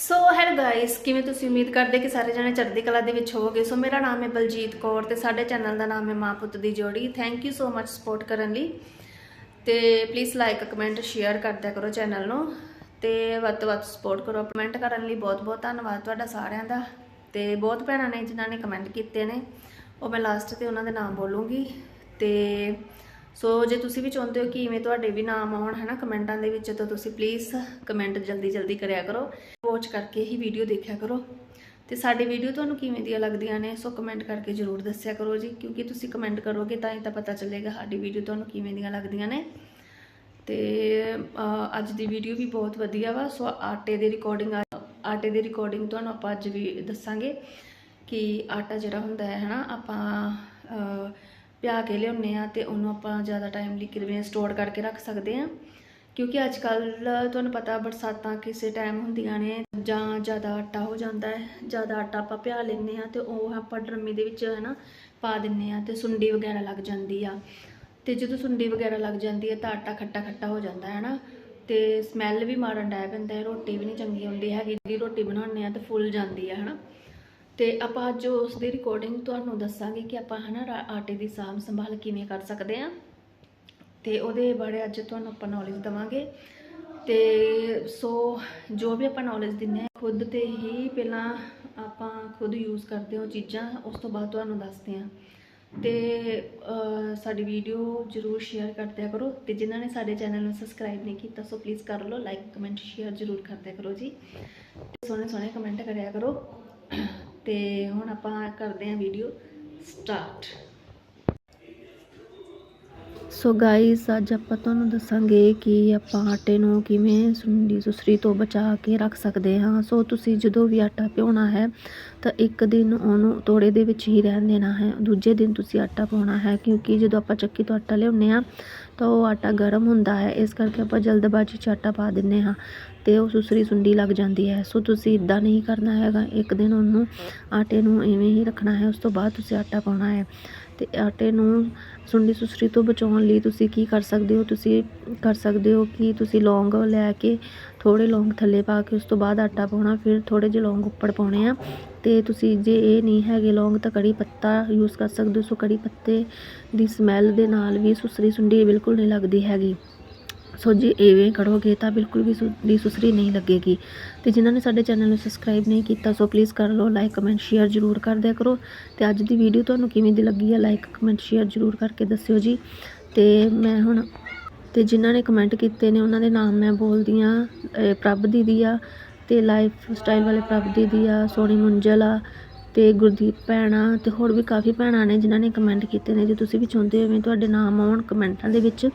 So hello guys ਕਿਵੇਂ ਤੁਸੀਂ ਉਮੀਦ ਕਰਦੇ ਕਿ ਸਾਰੇ ਜਣੇ ਚੜ੍ਹਦੀ ਕਲਾ ਦੇ ਵਿੱਚ ਹੋਵੋਗੇ? ਸੋ ਮੇਰਾ ਨਾਮ ਹੈ ਬਲਜੀਤ ਕੌਰ ਤੇ ਸਾਡੇ ਚੈਨਲ ਦਾ ਨਾਮ ਹੈ ਮਾਂ ਪੁੱਤ ਦੀ ਜੋੜੀ। Thank you so much support ਕਰਨ ਲਈ। ਤੇ ਪਲੀਜ਼ ਲਾਈਕ ਕਮੈਂਟ ਸ਼ੇਅਰ ਕਰਦਿਆ ਕਰੋ ਚੈਨਲ ਨੂੰ। ਤੇ ਵੱਧ ਤੋਂ ਵੱਧ ਸਪੋਰਟ ਕਰੋ ਕਮੈਂਟ ਕਰਨ ਲਈ ਬਹੁਤ ਬਹੁਤ ਧੰਨਵਾਦ ਤੁਹਾਡਾ ਸਾਰਿਆਂ ਦਾ। ਤੇ ਬਹੁਤ ਭੈਣਾਂ ਨੇ ਜਿਨ੍ਹਾਂ ਨੇ ਕਮੈਂਟ ਕੀਤੇ ਨੇ। ਉਹ ਮੈਂ ਲਾਸਟ ਤੇ ਉਹਨਾਂ ਦੇ ਨਾਮ ਬੋਲੂੰਗੀ। ਤੇ ਸੋ ਜੇ ਤੁਸੀਂ ਵੀ ਚਾਹੁੰਦੇ ਹੋ ਕਿ ਇਵੇਂ ਤੁਹਾਡੇ ਵੀ ਨਾਮ ਆਉਣ ਹੈ ਨਾ ਕਮੈਂਟਾਂ ਦੇ ਵਿੱਚ, ਤਾਂ ਤੁਸੀਂ ਪਲੀਜ਼ ਕਮੈਂਟ ਜਲਦੀ ਜਲਦੀ ਕਰਿਆ ਕਰੋ। ਵਾਚ ਕਰਕੇ ਹੀ ਵੀਡੀਓ ਦੇਖਿਆ ਕਰੋ। ਤੇ ਸਾਡੀ ਵੀਡੀਓ ਤੁਹਾਨੂੰ ਕਿਵੇਂ ਦੀਆਂ ਲੱਗਦੀਆਂ ਨੇ, ਸੋ ਕਮੈਂਟ ਕਰਕੇ ਜਰੂਰ ਦੱਸਿਆ ਕਰੋ ਜੀ। ਕਿਉਂਕਿ ਤੁਸੀਂ ਕਮੈਂਟ ਕਰੋਗੇ ਤਾਂ ਹੀ ਤਾਂ ਪਤਾ ਚੱਲੇਗਾ ਸਾਡੀ ਵੀਡੀਓ ਤੁਹਾਨੂੰ ਕਿਵੇਂ ਦੀਆਂ ਲੱਗਦੀਆਂ ਨੇ। ਤੇ ਅੱਜ ਦੀ ਵੀਡੀਓ ਵੀ ਬਹੁਤ ਵਧੀਆ ਵਾ। ਸੋ ਆਟੇ ਦੀ ਰਿਕਾਰਡਿੰਗ ਆਟੇ ਦੀ ਰਿਕਾਰਡਿੰਗ ਤੁਹਾਨੂੰ ਆਪਾਂ ਅੱਜ ਵੀ ਦੱਸਾਂਗੇ ਕਿ ਆਟਾ ਜਿਹੜਾ ਹੁੰਦਾ ਹੈ ਹਨਾ, ਆਪਾਂ ਪਿਆ ਕੇ ਲਿਆਉਂਦੇ ਆ ਤੇ ਉਹਨੂੰ ਆਪਾਂ ਜ਼ਿਆਦਾ ਟਾਈਮ ਲਈ ਕਿਵੇਂ ਸਟੋਰ ਕਰਕੇ ਰੱਖ ਸਕਦੇ ਆ ਕਿਉਂਕਿ ਅੱਜ ਕੱਲ ਤੁਹਾਨੂੰ ਪਤਾ ਬਰਸਾਤਾਂ ਕਿਸੇ ਟਾਈਮ ਹੁੰਦੀਆਂ ਨੇ ਜਾਂ ਜ਼ਿਆਦਾ ਆਟਾ ਹੋ ਜਾਂਦਾ ਹੈ, ਜ਼ਿਆਦਾ ਆਟਾ ਆਪਾਂ ਪਿਆ ਲੈਂਦੇ ਆ ਤੇ ਉਹ ਆਪਾਂ ਡਰਮੀ ਦੇ ਵਿੱਚ ਹੈ ਨਾ ਪਾ ਦਿੰਨੇ ਆ ਤੇ ਸੁੰਡੀ ਵਗੈਰਾ ਲੱਗ ਜਾਂਦੀ ਆ। ਤੇ ਜਦੋਂ ਸੁੰਡੀ ਵਗੈਰਾ ਲੱਗ ਜਾਂਦੀ ਹੈ ਤਾਂ ਆਟਾ ਖੱਟਾ ਖੱਟਾ ਹੋ ਜਾਂਦਾ ਹੈ ਨਾ ਤੇ ਸਮੈਲ ਵੀ ਮਾਰਨ ਡੈ ਪੈਂਦਾ ਹੈ, ਰੋਟੀ ਵੀ ਨਹੀਂ ਚੰਗੀ ਹੁੰਦੀ ਹੈਗੀ, ਜਿਹੜੀ ਰੋਟੀ ਬਣਾਉਂਦੇ ਆ ਤੇ ਫੁੱਲ ਜਾਂਦੀ ਹੈ ਹਨਾ। ਤੇ ਆਪਾਂ ਅੱਜ ਉਸ ਦੀ ਰਿਕਾਰਡਿੰਗ ਤੁਹਾਨੂੰ ਦੱਸਾਂਗੇ ਕਿ ਆਪਾਂ ਹਨਾ ਰਾ- ਆਟੇ ਦੀ ਸਾਂਭ ਸੰਭਾਲ ਕਿਵੇਂ ਕਰ ਸਕਦੇ ਆ ਤੇ ਉਹਦੇ ਬਾਰੇ ਅੱਜ ਤੁਹਾਨੂੰ ਆਪਾਂ ਨੌਲੇਜ ਦਵਾਂਗੇ। ਤੇ ਸੋ ਜੋ ਵੀ ਆਪਾਂ ਨੌਲੇਜ ਦਿੰਨੇ ਆ ਖੁਦ ਤੇ ਹੀ ਪਹਿਲਾਂ ਆਪਾਂ ਖੁਦ ਯੂਜ਼ ਕਰਦੇ ਹਾਂ ਚੀਜ਼ਾਂ, ਉਸ ਤੋਂ ਬਾਅਦ ਤੁਹਾਨੂੰ ਦੱਸਦੇ ਆ ਤੇ ਸਾਡੀ ਵੀਡੀਓ ਜਰੂਰ ਸ਼ੇਅਰ ਕਰਦਿਆ ਕਰੋ। ਤੇ ਜਿਨ੍ਹਾਂ ਨੇ ਸਾਡੇ ਚੈਨਲ ਨੂੰ ਸਬਸਕ੍ਰਾਈਬ ਨਹੀਂ ਕੀਤਾ, ਸੋ ਪਲੀਜ਼ ਕਰ ਲਓ ਲਾਈਕ ਕਮੈਂਟ ਸ਼ੇਅਰ ਜਰੂਰ ਕਰਦਿਆ ਕਰੋ ਜੀ। ਤੇ ਸੋਹਣੇ ਸੋਹਣੇ ਕਮੈਂਟ ਕਰਿਆ ਕਰੋ। ਤੇ ਹੁਣ ਆਪਾਂ ਕਰਦੇ ਹਾਂ ਵੀਡੀਓ ਸਟਾਰਟ ਸੋ ਗਾਇਸ ਅੱਜ ਆਪਾਂ ਤੁਹਾਨੂੰ ਦੱਸਾਂਗੇ ਕਿ ਆਪਾਂ ਆਟੇ ਨੂੰ ਕਿਵੇਂ ਸੁੰਡੀ ਸੁਸਰੀ ਤੋਂ ਬਚਾ ਕੇ ਰੱਖ ਸਕਦੇ ਹਾਂ। ਸੋ ਤੁਸੀਂ ਜਦੋਂ ਵੀ ਆਟਾ ਪਿਉਣਾ ਹੈ, ਤਾਂ ਇੱਕ ਦਿਨ ਉਹਨੂੰ ਤੋੜੇ ਦੇ ਵਿੱਚ ਹੀ ਰਹਿਣ ਦੇਣਾ ਹੈ। ਦੂਜੇ ਦਿਨ ਤੁਸੀਂ ਆਟਾ ਪਾਉਣਾ ਹੈ, ਕਿਉਂਕਿ ਜਦੋਂ ਆਪਾਂ ਚੱਕੀ ਤੋਂ ਆਟਾ ਲਿਆਉਂਦੇ ਹਾਂ ਤਾਂ ਉਹ ਆਟਾ ਗਰਮ ਹੁੰਦਾ ਹੈ, ਇਸ ਕਰਕੇ ਆਪਾਂ ਜਲਦਬਾਜ਼ੀ 'ਚ ਆਟਾ ਪਾ ਦਿੰਦੇ ਹਾਂ ਅਤੇ ਉਹ ਸੁਸਰੀ ਸੁੰਡੀ ਲੱਗ ਜਾਂਦੀ ਹੈ। ਸੋ ਤੁਸੀਂ ਇੱਦਾਂ ਨਹੀਂ ਕਰਨਾ ਹੈਗਾ, ਇੱਕ ਦਿਨ ਉਹਨੂੰ ਆਟੇ ਨੂੰ ਇਵੇਂ ਹੀ ਰੱਖਣਾ ਹੈ, ਉਸ ਤੋਂ ਬਾਅਦ ਤੁਸੀਂ ਆਟਾ ਪਾਉਣਾ ਹੈ। ਅਤੇ ਆਟੇ ਨੂੰ ਸੁੰਡੀ ਸੁਸਰੀ ਤੋਂ ਬਚਾਉਣ ਲਈ ਤੁਸੀਂ ਕੀ ਕਰ ਸਕਦੇ ਹੋ? ਤੁਸੀਂ ਕਰ ਸਕਦੇ ਹੋ ਕਿ ਤੁਸੀਂ ਲੌਂਗ ਲੈ ਕੇ ਥੋੜ੍ਹੇ ਲੌਂਗ ਥੱਲੇ ਪਾ ਕੇ ਉਸ ਤੋਂ ਬਾਅਦ ਆਟਾ ਪਾਉਣਾ, ਫਿਰ ਥੋੜ੍ਹੇ ਜਿਹੇ ਲੌਂਗ ਉੱਪਰ ਪਾਉਣੇ ਆ। ਅਤੇ ਤੁਸੀਂ ਜੇ ਇਹ ਨਹੀਂ ਹੈਗੇ ਲੌਂਗ ਤਾਂ ਕੜੀ ਪੱਤਾ ਯੂਜ਼ ਕਰ ਸਕਦੇ ਹੋ। ਸੋ ਕੜੀ ਪੱਤੇ ਦੀ ਸਮੈਲ ਦੇ ਨਾਲ ਵੀ ਸੁਸਰੀ ਸੁੰਡੀ ਬਿਲਕੁਲ ਨਹੀਂ ਲੱਗਦੀ ਹੈਗੀ। ਸੋ ਜੇ ਇਵੇਂ ਕਰੋਗੇ ਤਾਂ ਬਿਲਕੁਲ ਵੀ ਸੁੰਡੀ ਸੁਸਰੀ ਨਹੀਂ ਲੱਗੇਗੀ। ਤੇ ਜਿਨ੍ਹਾਂ ਨੇ ਸਾਡੇ ਚੈਨਲ ਨੂੰ ਸਬਸਕ੍ਰਾਈਬ ਨਹੀਂ ਕੀਤਾ, ਸੋ ਪਲੀਜ਼ ਕਰ ਲਓ ਲਾਈਕ ਕਮੈਂਟ ਸ਼ੇਅਰ ਜ਼ਰੂਰ ਕਰ ਦਿਆ ਕਰੋ। ਤੇ ਅੱਜ ਦੀ ਵੀਡੀਓ ਤੁਹਾਨੂੰ ਕਿਵੇਂ ਦੀ ਲੱਗੀ ਹੈ ਲਾਈਕ ਕਮੈਂਟ ਸ਼ੇਅਰ ਜ਼ਰੂਰ ਕਰਕੇ ਦੱਸਿਓ ਜੀ। ਤੇ ਮੈਂ ਹੁਣ, ਤੇ ਜਿਨ੍ਹਾਂ ਨੇ ਕਮੈਂਟ ਕੀਤੇ ਨੇ, ਉਹਨਾਂ ਦੇ ਨਾਮ ਮੈਂ ਬੋਲਦੀ ਆ ਪ੍ਰਭ ਦੀਦੀ ਆ। ਅਤੇ ਲਾਈਫ ਸਟਾਈਲ ਵਾਲੇ ਪ੍ਰਭ ਦੀ ਆ ਸੋਨੀ ਮੁੰਜਲ ਆ ਅਤੇ ਗੁਰਦੀਪ ਭੈਣਾ ਅਤੇ ਹੋਰ ਵੀ ਕਾਫੀ ਭੈਣਾਂ ਨੇ ਜਿਨ੍ਹਾਂ ਨੇ ਕਮੈਂਟ ਕੀਤੇ ਨੇ। ਜੇ ਤੁਸੀਂ ਵੀ ਚਾਹੁੰਦੇ ਹੋ ਮੈਂ ਤੁਹਾਡੇ ਨਾਮ ਆਉਣ ਕਮੈਂਟਾਂ ਦੇ ਵਿੱਚ,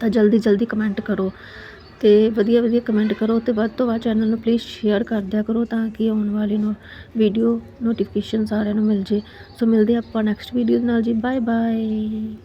ਤਾਂ ਜਲਦੀ ਜਲਦੀ ਕਮੈਂਟ ਕਰੋ ਅਤੇ ਵਧੀਆ ਵਧੀਆ ਕਮੈਂਟ ਕਰੋ ਅਤੇ ਵੱਧ ਤੋਂ ਵੱਧ ਚੈਨਲ ਨੂੰ ਪਲੀਜ਼ ਸ਼ੇਅਰ ਕਰ ਦਿਆ ਕਰੋ ਤਾਂ ਕਿ ਆਉਣ ਵਾਲੀ ਨੂੰ ਵੀਡੀਓ ਨੋਟੀਫਿਕੇਸ਼ਨ ਸਾਰਿਆਂ ਨੂੰ ਮਿਲ ਜੇ। ਸੋ ਮਿਲਦੇ ਆਪਾਂ ਨੈਕਸਟ ਵੀਡੀਓ ਨਾਲ ਜੀ। Bye bye